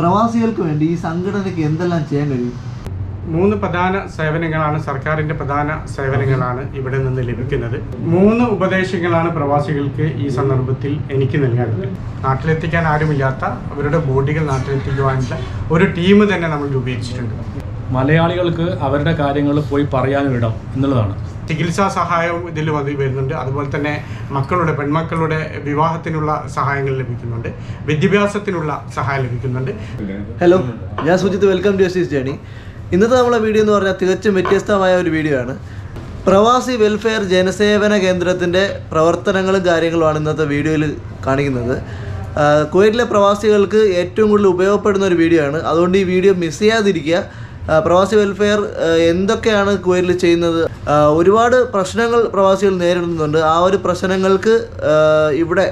പ്രവാസികൾക്ക് വേണ്ടി ഈ സംഘടനയ്ക്ക് എന്തെല്ലാം ചെയ്യാൻ കഴിയും? മൂന്ന് പ്രധാന സേവനങ്ങളാണ് സർക്കാരിന്റെ പ്രധാന സേവനങ്ങളാണ് ഇവിടെ നിന്ന് ലഭിക്കുന്നത്. മൂന്ന് ഉപദേശങ്ങളാണ് പ്രവാസികൾക്ക് ഈ സന്ദർഭത്തിൽ എനിക്ക് നൽകാനുള്ളത്. നാട്ടിലെത്തിക്കാൻ ആരുമില്ലാത്ത അവരുടെ ബോഡികൾ നാട്ടിലെത്തിക്കുവാനുള്ള ഒരു ടീം തന്നെ നമ്മൾ രൂപീകരിച്ചിട്ടുണ്ട്. മലയാളികൾക്ക് അവരുടെ കാര്യങ്ങൾ പോയി പറയാനും ഇടം എന്നുള്ളതാണ്. ചികിത്സാ സഹായവും ഇതിൽ വന്ന് വരുന്നുണ്ട്. അതുപോലെ തന്നെ മക്കളുടെ പെൺമക്കളുടെ വിവാഹത്തിനുള്ള സഹായങ്ങൾ ലഭിക്കുന്നുണ്ട്. വിദ്യാഭ്യാസത്തിനുള്ള സഹായം ലഭിക്കുന്നുണ്ട്. ഹലോ ഞാൻ Sujith. Welcome to S journey ഇന്നത്തെ നമ്മളെ വീഡിയോ എന്ന് പറഞ്ഞാൽ തികച്ചും വ്യത്യസ്തമായ ഒരു വീഡിയോ ആണ്. പ്രവാസി വെൽഫെയർ ജനസേവന കേന്ദ്രത്തിന്റെ പ്രവർത്തനങ്ങളും കാര്യങ്ങളുമാണ് ഇന്നത്തെ വീഡിയോയിൽ കാണിക്കുന്നത്. കുവൈറ്റിലെ പ്രവാസികൾക്ക് ഏറ്റവും കൂടുതൽ ഉപയോഗപ്പെടുന്ന ഒരു വീഡിയോ ആണ്. അതുകൊണ്ട് ഈ വീഡിയോ മിസ് ചെയ്യാതിരിക്കുക. പ്രവാസി വെൽഫെയർ എന്തൊക്കെയാണ് കുവൈറ്റിൽ ചെയ്യുന്നത്? ഒരുപാട് പ്രശ്നങ്ങൾ പ്രവാസികൾ നേരിടുന്നുണ്ട്. ആ ഒരു പ്രശ്നങ്ങൾക്ക് ഇവിടെ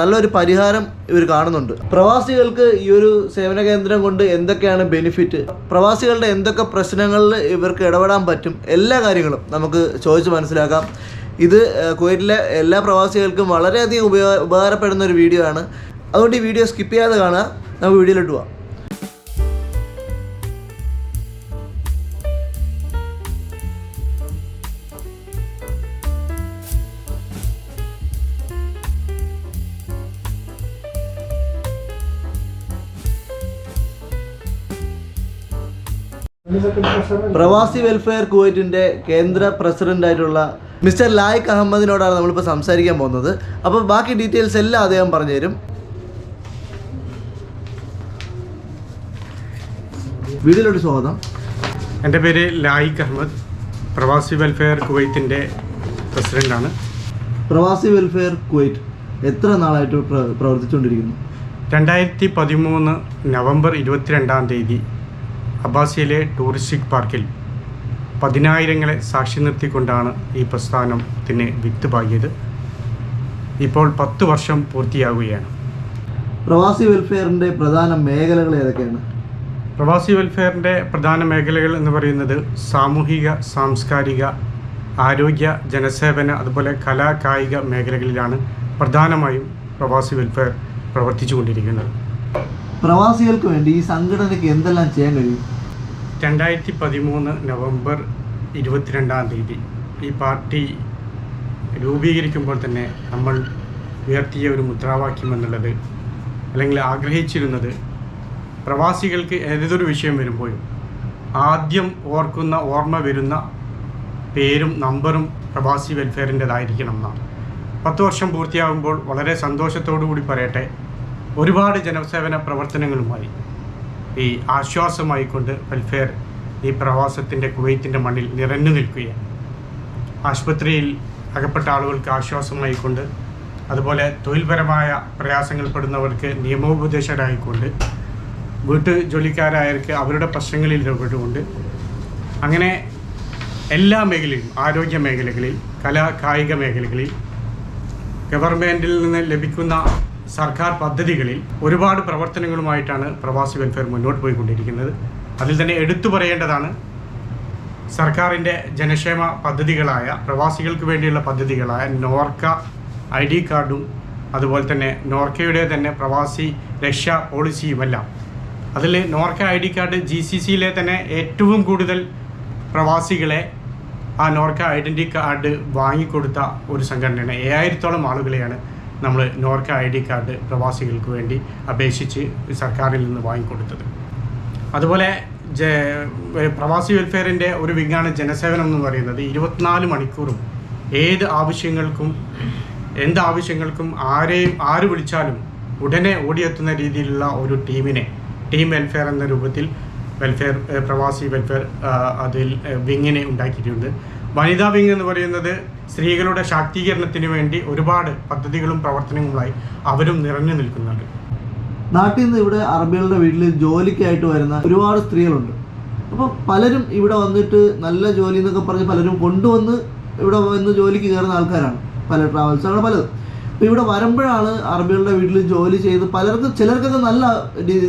നല്ലൊരു പരിഹാരം ഇവർ കാണുന്നുണ്ട്. പ്രവാസികൾക്ക് ഈ ഒരു സേവന കേന്ദ്രം കൊണ്ട് എന്തൊക്കെയാണ് ബെനിഫിറ്റ് പ്രവാസികളുടെ എന്തൊക്കെ പ്രശ്നങ്ങളിൽ ഇവർക്ക് ഇടപെടാൻ പറ്റും? എല്ലാ കാര്യങ്ങളും നമുക്ക് ചോദിച്ച് മനസ്സിലാക്കാം. ഇത് കുവൈറ്റിലെ എല്ലാ പ്രവാസികൾക്കും വളരെയധികം ഉപയോഗ ഉപകാരപ്പെടുന്ന ഒരു വീഡിയോ ആണ്. അതുകൊണ്ട് ഈ വീഡിയോ സ്കിപ്പ് ചെയ്യാതെ കാണുക. നമുക്ക് വീഡിയോയിലിട്ട് പോവാം. പ്രവാസി വെൽഫെയർ കുവൈറ്റിന്റെ കേന്ദ്ര പ്രസിഡന്റായിട്ടുള്ള മിസ്റ്റർ ലായിക് അഹമ്മദിനോടാണ് നമ്മളിപ്പോൾ സംസാരിക്കാൻ പോകുന്നത്. അപ്പോൾ ബാക്കി ഡീറ്റെയിൽസ് എല്ലാം അദ്ദേഹം പറഞ്ഞുതരും. വീഡിയോയിലോട്ട് സ്വാഗതം. എന്റെ പേര് ലായിക് അഹമ്മദ്. പ്രവാസി വെൽഫെയർ കുവൈത്തിന്റെ പ്രസിഡന്റാണ് പ്രവാസി വെൽഫെയർ കുവൈറ്റ് എത്ര നാളായിട്ട് പ്ര- പ്രവർത്തിച്ചുകൊണ്ടിരിക്കുന്നു? രണ്ടായിരത്തി പതിമൂന്ന് നവംബർ ഇരുപത്തിരണ്ടാം തീയതി അബ്ബാസിയിലെ ടൂറിസ്റ്റിക് പാർക്കിൽ പതിനായിരങ്ങളെ സാക്ഷി നിർത്തിക്കൊണ്ടാണ് ഈ പ്രസ്ഥാനത്തിന് വിത്ത് പാകിയത്. ഇപ്പോൾ പത്ത് വർഷം പൂർത്തിയാവുകയാണ്. പ്രവാസി വെൽഫെയറിന്റെ പ്രധാന മേഖലകൾ ഏതൊക്കെയാണ്? പ്രവാസി വെൽഫെയറിന്റെ പ്രധാന മേഖലകൾ എന്ന് പറയുന്നത് സാമൂഹിക സാംസ്കാരിക ആരോഗ്യ ജനസേവന അതുപോലെ കലാ കായിക മേഖലകളിലാണ് പ്രധാനമായും പ്രവാസി വെൽഫെയർ പ്രവർത്തിച്ചു കൊണ്ടിരിക്കുന്നത് പ്രവാസികൾക്ക് വേണ്ടി ഈ സംഘടനയ്ക്ക് എന്തെല്ലാം ചെയ്യാൻ കഴിയും? രണ്ടായിരത്തി പതിമൂന്ന് നവംബർ ഇരുപത്തിരണ്ടാം തീയതി ഈ പാർട്ടി രൂപീകരിക്കുമ്പോൾ തന്നെ നമ്മൾ ഉയർത്തിയ ഒരു മുദ്രാവാക്യം എന്നുള്ളത് അല്ലെങ്കിൽ ആഗ്രഹിച്ചിരുന്നത് പ്രവാസികൾക്ക് ഏതൊരു വിഷയം വരുമ്പോഴും ആദ്യം ഓർക്കുന്ന ഓർമ്മ വരുന്ന പേരും നമ്പറും പ്രവാസി വെൽഫെയറിന്റെതായിരിക്കണം എന്നാണ്. പത്ത് വർഷം പൂർത്തിയാകുമ്പോൾ വളരെ സന്തോഷത്തോടു കൂടി പറയട്ടെ ഒരുപാട് ജനസേവന പ്രവർത്തനങ്ങളുമായി ഈ ആശ്വാസമായിക്കൊണ്ട് വെൽഫെയർ ഈ പ്രവാസത്തിന്റെ കുവൈത്തിന്റെ മണ്ണിൽ നിറഞ്ഞു നിൽക്കുകയാണ്. ആശുപത്രിയിൽ അകപ്പെട്ട ആളുകൾക്ക് ആശ്വാസമായിക്കൊണ്ട് അതുപോലെ തൊഴിൽപരമായ പ്രയാസങ്ങൾ പെടുന്നവർക്ക് നിയമോപദേശകരായിക്കൊണ്ട് വീട്ടു ജോലിക്കാരായവർക്ക് അവരുടെ പ്രശ്നങ്ങളിൽ ഇടപെട്ടുകൊണ്ട് അങ്ങനെ എല്ലാ മേഖലയിലും ആരോഗ്യ മേഖലകളിൽ കലാ കായിക മേഖലകളിൽ ഗവൺമെന്റിൽ നിന്ന് ലഭിക്കുന്ന സർക്കാർ പദ്ധതികളിൽ ഒരുപാട് പ്രവർത്തനങ്ങളുമായിട്ടാണ് പ്രവാസി വെൽഫെയർ മുന്നോട്ട് പോയിക്കൊണ്ടിരിക്കുന്നത്. അതിൽ തന്നെ എടുത്തു പറയേണ്ടതാണ് സർക്കാരിന്റെ ജനക്ഷേമ പദ്ധതികളായ പ്രവാസികൾക്ക് വേണ്ടിയുള്ള പദ്ധതികളായ നോർക്ക ഐ ഡി കാർഡും അതുപോലെ തന്നെ നോർക്കയുടെ തന്നെ പ്രവാസി രക്ഷാ പോളിസിയുമെല്ലാം. അതിൽ Norka I D card G C സിയിലെ തന്നെ ഏറ്റവും കൂടുതൽ പ്രവാസികളെ ആ നോർക്ക ഐഡന്റി കാർഡ് വാങ്ങിക്കൊടുത്ത ഒരു സംഘടനയാണ്. ഏഴായിരത്തോളം ആളുകളെയാണ് നമ്മൾ നോർക്ക ഐ ഡി കാർഡ് പ്രവാസികൾക്ക് വേണ്ടി അപേക്ഷിച്ച് സർക്കാരിൽ നിന്ന് വാങ്ങിക്കൊടുത്തത്. അതുപോലെ പ്രവാസി വെൽഫെയറിന്റെ ഒരു വിങ്ങാണ് ജനസേവനം എന്ന് പറയുന്നത്. ഇരുപത്തിനാല് മണിക്കൂറും ഏത് ആവശ്യങ്ങൾക്കും എന്ത് ആവശ്യങ്ങൾക്കും ആരെയും ആര് വിളിച്ചാലും ഉടനെ ഓടിയെത്തുന്ന രീതിയിലുള്ള ഒരു ടീമിനെ ടീം വെൽഫെയർ എന്ന രൂപത്തിൽ വെൽഫെയർ പ്രവാസി വെൽഫെയർ അതിൽ വിങ്ങിനെ ഉണ്ടാക്കിയിട്ടുണ്ട്. വനിതാ വിങ് എന്ന് പറയുന്നത് സ്ത്രീകളുടെ ശാക്തീകരണത്തിന് വേണ്ടി ഒരുപാട് പദ്ധതികളും പ്രവർത്തനങ്ങളുമായി അവരും നിറഞ്ഞു നിൽക്കുന്നുണ്ട്. നാട്ടിൽ നിന്ന് ഇവിടെ അറബികളുടെ വീട്ടിൽ ജോലിക്കായിട്ട് വരുന്ന ഒരുപാട് സ്ത്രീകളുണ്ട്. അപ്പോൾ പലരും ഇവിടെ വന്നിട്ട് നല്ല ജോലി എന്നൊക്കെ പറഞ്ഞ് പലരും കൊണ്ടുവന്ന് ഇവിടെ വന്ന് ജോലിക്ക് കയറുന്ന ആൾക്കാരാണ്. പല ട്രാവൽസാണ് പലതും. അപ്പോൾ ഇവിടെ വരുമ്പോഴാണ് അറബികളുടെ വീട്ടിൽ ജോലി ചെയ്ത് പലർക്കും ചിലർക്കൊക്കെ നല്ല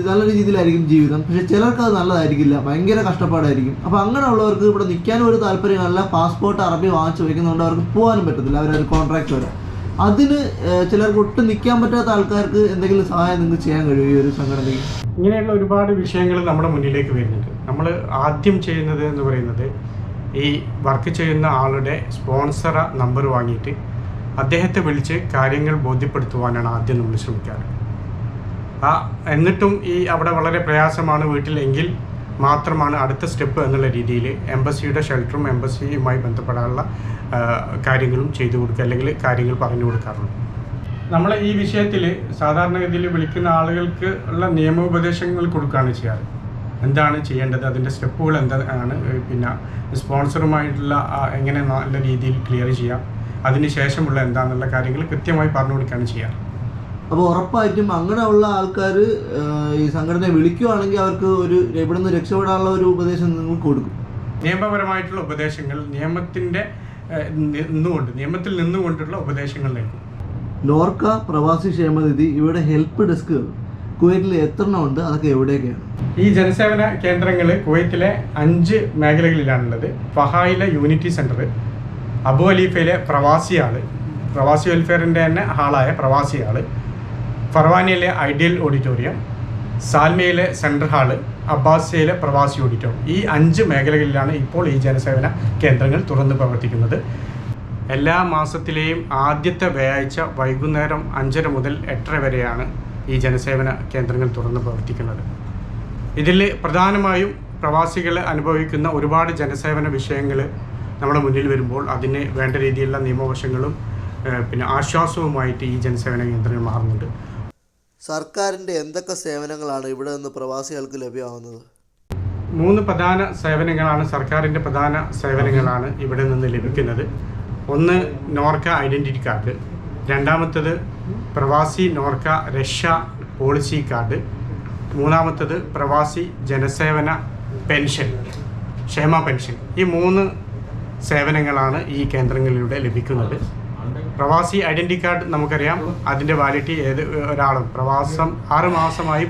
നല്ല രീതിയിലായിരിക്കും ജീവിതം. പക്ഷെ ചിലർക്ക് അത് നല്ലതായിരിക്കില്ല. ഭയങ്കര കഷ്ടപ്പാടായിരിക്കും. അപ്പോൾ അങ്ങനെയുള്ളവർക്ക് ഇവിടെ നിൽക്കാനും ഒരു താല്പര്യം കാണില്ല പാസ്പോർട്ട് അറബി വാങ്ങിച്ചു വയ്ക്കുന്നതുകൊണ്ട് അവർക്ക് പോകാനും പറ്റത്തില്ല. അവരൊരു കോൺട്രാക്ട് വരെ. അതിന് ചിലർക്ക് ഒട്ടും നിൽക്കാൻ പറ്റാത്ത ആൾക്കാർക്ക് എന്തെങ്കിലും സഹായം നിങ്ങൾക്ക് ചെയ്യാൻ കഴിയും ഈ ഒരു സംഘടനയ്ക്ക് ഇങ്ങനെയുള്ള ഒരുപാട് വിഷയങ്ങൾ നമ്മുടെ മുന്നിലേക്ക് വരുന്നുണ്ട്. നമ്മൾ ആദ്യം ചെയ്യുന്നത് എന്ന് പറയുന്നത് ഈ വർക്ക് ചെയ്യുന്ന ആളുടെ സ്പോൺസറ നമ്പർ വാങ്ങിയിട്ട് അദ്ദേഹത്തെ വിളിച്ച് കാര്യങ്ങൾ ബോധ്യപ്പെടുത്തുവാനാണ് ആദ്യം നമ്മൾ ശ്രമിക്കാറ് ആ എന്നിട്ടും ഈ അവിടെ വളരെ പ്രയാസമാണ് വീട്ടിലെങ്കിൽ മാത്രമാണ് അടുത്ത സ്റ്റെപ്പ് എന്നുള്ള രീതിയിൽ എംബസിയുടെ ഷെൽട്ടറും എംബസിയുമായി ബന്ധപ്പെടാനുള്ള കാര്യങ്ങളും ചെയ്തു കൊടുക്കുക അല്ലെങ്കിൽ കാര്യങ്ങൾ പറഞ്ഞു കൊടുക്കാറുള്ളൂ. നമ്മൾ ഈ വിഷയത്തിൽ സാധാരണഗതിയിൽ വിളിക്കുന്ന ആളുകൾക്ക് ഉള്ള നിയമോപദേശങ്ങൾ കൊടുക്കുകയാണ് ചെയ്യാറ്. എന്താണ് ചെയ്യേണ്ടത്? അതിന്റെ സ്റ്റെപ്പുകൾ എന്താണ്? പിന്നെ സ്പോൺസറുമായിട്ടുള്ള എങ്ങനെ നല്ല രീതിയിൽ ക്ലിയർ ചെയ്യാം? അതിന് ശേഷമുള്ള എന്താണെന്നുള്ള കാര്യങ്ങൾ കൃത്യമായി പറഞ്ഞു കൊടുക്കുകയാണ് ചെയ്യാറ് അപ്പോൾ ഉറപ്പായിട്ടും അങ്ങനെ ഉള്ള ആൾക്കാർ ഈ സംഘടനയെ വിളിക്കുവാണെങ്കിൽ അവർക്ക് ഒരു ഇവിടെ നിന്ന് രക്ഷപ്പെടാനുള്ള ഒരു ഉപദേശം നിങ്ങൾ കൊടുക്കും. നിയമപരമായിട്ടുള്ള ഉപദേശങ്ങൾ നിയമത്തിന്റെ നിന്നുകൊണ്ട് നിയമത്തിൽ നിന്നുകൊണ്ടുള്ള ഉപദേശങ്ങൾ നൽകും. നോർക്ക പ്രവാസി ക്ഷേമനിധി ഇവിടെ ഹെൽപ്പ് ഡെസ്ക് കുവൈറ്റിൽ എത്ര ഉണ്ട്? അതൊക്കെ എവിടെയൊക്കെയാണ്? ഈ ജനസേവന കേന്ദ്രങ്ങൾ കുവൈത്തിലെ അഞ്ച് മേഖലകളിലാണുള്ളത്. ഫഹായിലെ യൂണിറ്റി സെന്റർ അബു അലീഫയിലെ പ്രവാസി ആൾ പ്രവാസി വെൽഫെയറിന്റെ തന്നെ ഹാളായ പ്രവാസി ആൾ ഫർവാനിയിലെ ഐഡിയൽ ഓഡിറ്റോറിയം സാൽമയിലെ സെൻട്രൽ ഹാൾ അബ്ബാസിയയിലെ പ്രവാസി ഓഡിറ്റോറിയം ഈ അഞ്ച് മേഖലകളിലാണ് ഇപ്പോൾ ഈ ജനസേവന കേന്ദ്രങ്ങൾ തുറന്ന് പ്രവർത്തിക്കുന്നത്. എല്ലാ മാസത്തിലെയും ആദ്യത്തെ വ്യാഴാഴ്ച വൈകുന്നേരം അഞ്ചര മുതൽ എട്ടര വരെയാണ് ഈ ജനസേവന കേന്ദ്രങ്ങൾ തുറന്ന് പ്രവർത്തിക്കുന്നത്. ഇതിൽ പ്രധാനമായും പ്രവാസികൾ അനുഭവിക്കുന്ന ഒരുപാട് ജനസേവന വിഷയങ്ങൾ നമ്മുടെ മുന്നിൽ വരുമ്പോൾ അതിന് വേണ്ട രീതിയിലുള്ള നിയമവശങ്ങളും പിന്നെ ആശ്വാസവുമായിട്ട് ഈ ജനസേവന കേന്ദ്രങ്ങൾ മാറുന്നുണ്ട്. സർക്കാരിന്റെ എന്തൊക്കെ സേവനങ്ങളാണ് ഇവിടെ നിന്ന് പ്രവാസികൾക്ക് ലഭ്യമാകുന്നത്? മൂന്ന് പ്രധാന സേവനങ്ങളാണ് സർക്കാരിന്റെ പ്രധാന സേവനങ്ങളാണ് ഇവിടെ നിന്ന് ലഭിക്കുന്നത്. ഒന്ന് നോർക്ക ഐഡന്റിറ്റി കാർഡ് രണ്ടാമത്തത് പ്രവാസി നോർക്ക രക്ഷ പോളിസി കാർഡ് മൂന്നാമത്തത് പ്രവാസി ജനസേവന പെൻഷൻ ക്ഷേമ പെൻഷൻ. ഈ മൂന്ന് സേവനങ്ങളാണ് ഈ കേന്ദ്രങ്ങളിലൂടെ ലഭിക്കുന്നത്. പ്രവാസി ഐഡന്റി കാർഡ് നമുക്കറിയാം. അതിന്റെ വാലിഡിറ്റി ഏത് ഒരാളും പ്രവാസം ആറ് മാസമായി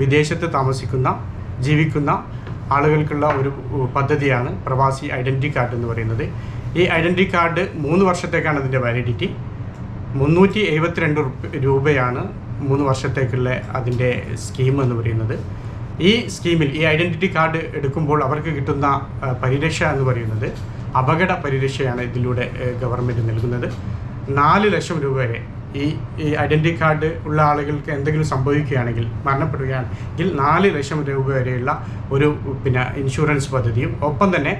വിദേശത്ത് താമസിക്കുന്ന ജീവിക്കുന്ന ആളുകൾക്കുള്ള ഒരു പദ്ധതിയാണ് പ്രവാസി ഐഡന്റി കാർഡ് എന്ന് പറയുന്നത്. ഈ ഐഡന്റി കാർഡ് മൂന്ന് വർഷത്തേക്കാണ് അതിന്റെ വാലിഡിറ്റി മുന്നൂറ്റി എഴുപത്തിരണ്ട് രൂപയാണ് മൂന്ന് വർഷത്തേക്കുള്ള അതിന്റെ സ്കീം എന്ന് പറയുന്നത്. ഈ സ്കീമിൽ ഈ ഐഡന്റിറ്റി കാർഡ് എടുക്കുമ്പോൾ അവർക്ക് കിട്ടുന്ന പരിരക്ഷ എന്ന് പറയുന്നത് അപകട പരിരക്ഷയാണ് ഇതിലൂടെ ഗവൺമെന്റ് നൽകുന്നത്. നാല് ലക്ഷം രൂപ വരെ ഈ ഈ ഐഡന്റി കാർഡ് ഉള്ള ആളുകൾക്ക് എന്തെങ്കിലും സംഭവിക്കുകയാണെങ്കിൽ മരണപ്പെടുകയാണെങ്കിൽ നാല് ലക്ഷം രൂപ വരെയുള്ള ഒരു പിന്നെ ഇൻഷുറൻസ് പദ്ധതിയും. ഒപ്പം തന്നെ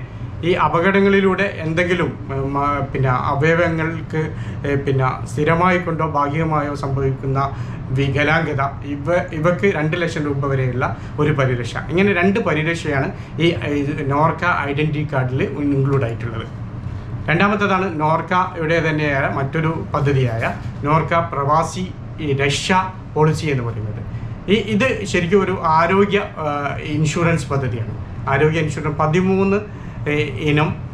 ഈ അപകടങ്ങളിലൂടെ എന്തെങ്കിലും പിന്നെ അവയവങ്ങൾക്ക് പിന്നെ സ്ഥിരമായി കൊണ്ടോ ഭാഗികമായോ സംഭവിക്കുന്ന വികലാംഗത ഇവ ഇവക്ക് രണ്ട് ലക്ഷം രൂപ വരെയുള്ള ഒരു പരിരക്ഷ. ഇങ്ങനെ രണ്ട് പരിരക്ഷയാണ് ഈ നോർക്ക ഐഡന്റി കാർഡിൽ ഇൻക്ലൂഡ് ആയിട്ടുള്ളത് രണ്ടാമത്തേതാണ് നോർക്കയുടെ തന്നെയായ മറ്റൊരു പദ്ധതിയായ നോർക്ക പ്രവാസി രക്ഷ പോളിസി എന്ന് പറയുന്നത്. ഈ ഇത് ശരിക്കും ഒരു ആരോഗ്യ ഇൻഷുറൻസ് പദ്ധതിയാണ്. ആരോഗ്യ ഇൻഷുറൻസ് പതിമൂന്ന് ഇനം